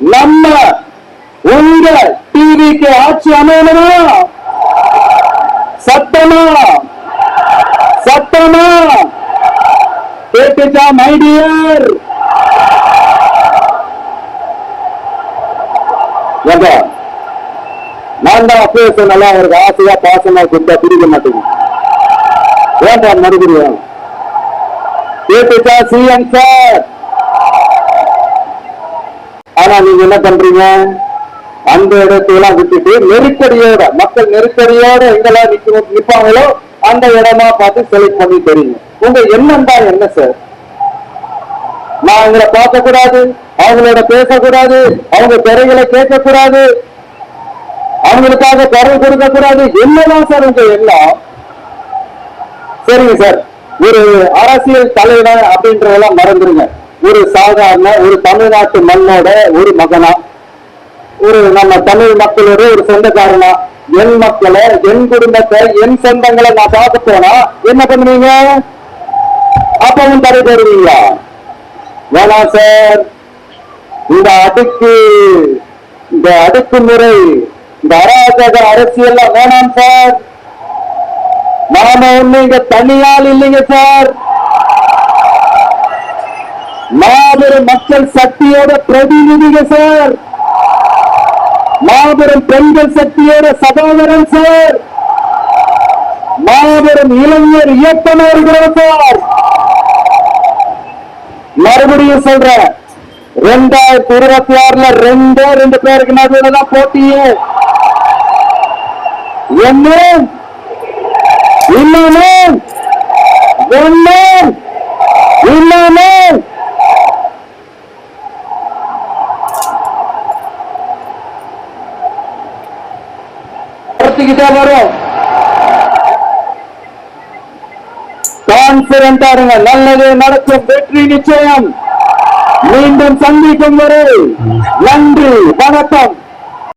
நம்ம உங்க டிவிக்கு ஆட்சி அமையணுமா? சத்தமா? சத்தமா? கேட்டுச்சா மை டியர் ஏங்க நான் தான் பேச நல்லா இருக்கு ஆசையா பாசமா கொடுத்தா பிடிக்க மாட்டேங்குது. ஏன்டா மறுபடியும்? கேட்டுச்சா சிஎம் சார் ஆனா நீங்க என்ன பண்றீங்க? அந்த இடத்தையெல்லாம் விட்டுட்டு நெருக்கடியோட மக்கள் நெருக்கடியோட எங்கெல்லாம் நிக்க நிற்பாங்களோ அந்த இடமா பார்த்து செலக்ட் பண்ணி தெரியுங்க. உங்க எண்ணம் தான் என்ன சார் நான் அவங்கள பார்க்க கூடாது அவங்களோட பேசக்கூடாது அவங்க பிறைகளை கேட்க கூடாது அவங்களுக்காக குரல் கொடுக்க கூடாது என்னதான் சார் உங்க எண்ணம்? சரிங்க சார் ஒரு அரசியல் தலைவர் அப்படின்றதெல்லாம் மறந்துருங்க. ஒரு சாதாரண ஒரு தமிழ்நாட்டு மண்ணோட ஒரு மகனா? ஒரு நம்ம தமிழ் மக்களோட ஒரு சொந்தக்காரனா? என் மக்களை என் குடும்பத்தை என் சொந்தங்களை நான் பார்க்க போனா என்ன பண்ணுவீங்க? அப்பவும் தடை போடுவீங்களா? வேணாம் சார் இந்த அடுக்கு இந்த அடுக்குமுறை இந்த அராஜக அரசியல்லாம் வேணாம் சார் நாம ஒண்ணு இங்க தனியால் இல்லைங்க சார் மாபெரும் மக்கள் சக்தியோட பிரதிநிதிகள் சார். மாபெரும் பெண்கள் சக்தியோட சகோதரன் சார். மாபெரும் இளைஞர் இயக்கமாக சார். மறுபடியும் சொல்றேன் ரெண்டாயிரத்தி இருபத்தி ஆறுல ரெண்டே ரெண்டு பேருக்கு நடுவில் தான் போட்டியே. என்ன இன்னொன்னு ஒண்ணு இன்னொன்னு குறைச்சிக்கிட்டே வரும். கான்பிடண்டா இருங்க. நல்லது நடக்கும். வெற்றி நிச்சயம். மீண்டும் சந்திக்கும் வரை நன்றி வணக்கம்.